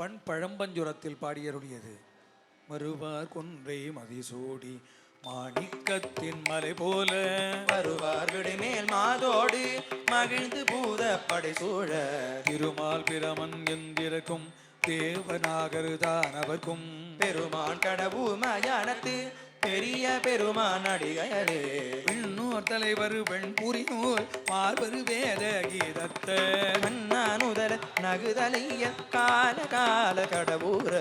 பண் பழம்பஞ்சுரத்தில் பாடியருடையது மறுவார் கொன்றை மதிசூடி மாணிக்கத்தின் மலை போல. வருவார் விடுமேல் மாதோடு மகிழ்ந்து பூத படை சூழ. திருமால் பிரமன் என்றிருக்கும் தேவநாகர் தானவர்க்கும். பெருமான் கடவு மயானத்து பெரிய பெருமான் அடிகளே பெண்ணோர் தலைவர் வெண் புரிநூல் மார்பரு வேத கீதத்த. நகுதலிய கால கால கடவுர.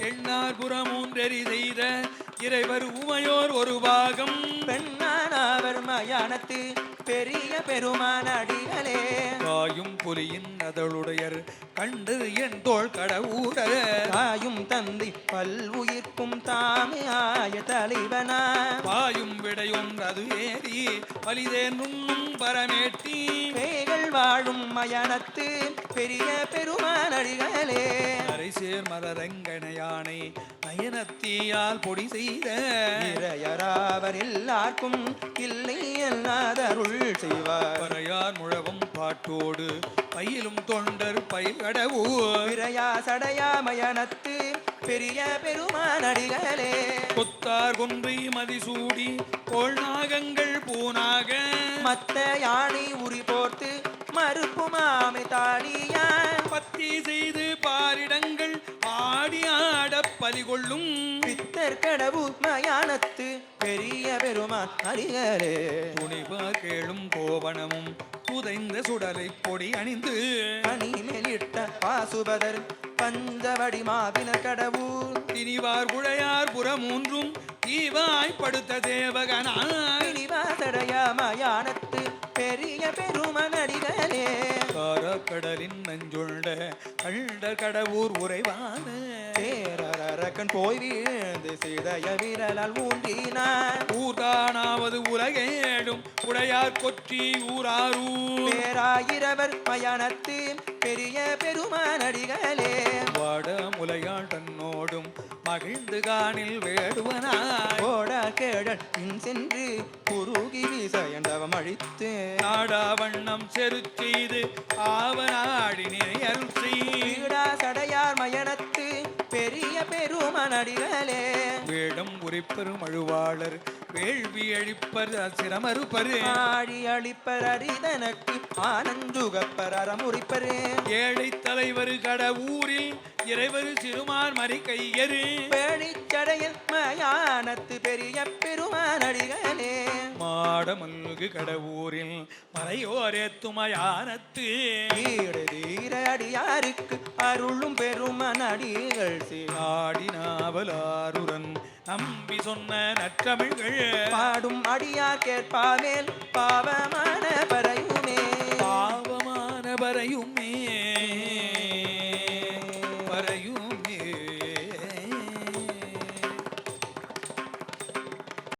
எண்ணார் புறமூன்றெறி செய்த இறைவர் உமையோர் ஒரு பாகம். பெண்ணானவர் மயானத்து பெரிய பெருமான் அடிகளே. காயும் புலியின் அதழுடையர் கண்டு என் தோள் கடவுட தாயும் தந்தை பல்வுயிர்க்கும் தாமே ஆய தலைவனா. பாயும் விடையும் அது ஏறி வலிதே நுண்ணும் பரமேட்டி. பேய்கள் வாழும் மயானத்து பெரிய பெருமான் அடிகளே. அரைசேர் மலரங்கனையானை நயனத்தீயால் பொடி செய்த. இறையராவர் எல்லாருக்கும் இல்லை அல்லாத அருள் செய்வார். பறையார் முழவும் பாட்டோடு பயிலும் தொண்டர் பயிர்கடவூர் விரையா சடையா மயானத்து பெரிய பெருமான் அடிகளே. கொத்தார் கொன்றை மதிசூடி கோள் நாகங்கள் பூனாக மத்த யானை உரி மறுப்புமாமை தாடியான் பத்தி செய்து பாரிடங்கள் ஆடி ஆடப் பலிகொள்ளும். பித்தர் கடவு மயானத்து பெரிய பெருமான் அடிகளே. துணிவார் கேளும் கோவணமும் புதைந்த சுடலை பொடி அணிந்து. அணிமேலிட்ட பாசுபதர் பஞ்சவடி மாவினர் கடவுள் திணிவார் குழையார் புறமூன்றும் தீவாய்ப்படுத்த தேவகனாய். இனிவாசடைய மயானத்து பெரிய பெருமான் அடிகளே காரக்கடலின் நஞ்சுண்ட கண்ட கடவுர் உறைவான. பேரரக்கன் போய் வீழ்ந்து சிதைய விரலால் ஊன்றினான் ஊர்தானாவது உலகேடும் உடையார் கொற்றி ஊராரூர். பேராயிரவர் மயானத்து பெரிய பெருமான் அடிகளே வாட முலையாள் தன்னோடும் மகிழ்ந்து காணில் வேடுவனாய். ஓட கேடல் பின் சென்று குறுகி வீசயண்டவம் அழித்து நாடா வண்ணம் செரு செய்து ஆவனாடினே அருள் செய். வீடா சடையார் மயனத்து பெரிய பெருமான் அடிகளே வேடம் உரைப்பெரும் அழுவாளர் வேள்வி அழிப்பர் சிரமறுப்பரு ஆடி அளிப்பர் அரிதனக்கு ஆனந்துகப்பர் அறமுறிப்பரே. ஏழை தலைவர் கடவுரில் இறைவர் சிறுமார் மறி கையரு பேணிச்சடையில் மயானத்து பெரிய பெருமான் அடிகளே மாடமல்கு கடவுரில் மலையோரே துமயானத்து அடியாருக்கு அருளும் பெருமான் அடிகள் சீர் ஆடினாவலாருடன் நம்பி சொன்ன நற்றமிழ்கள். பாடும் அடியார் கேட்பாமேல் பாவமான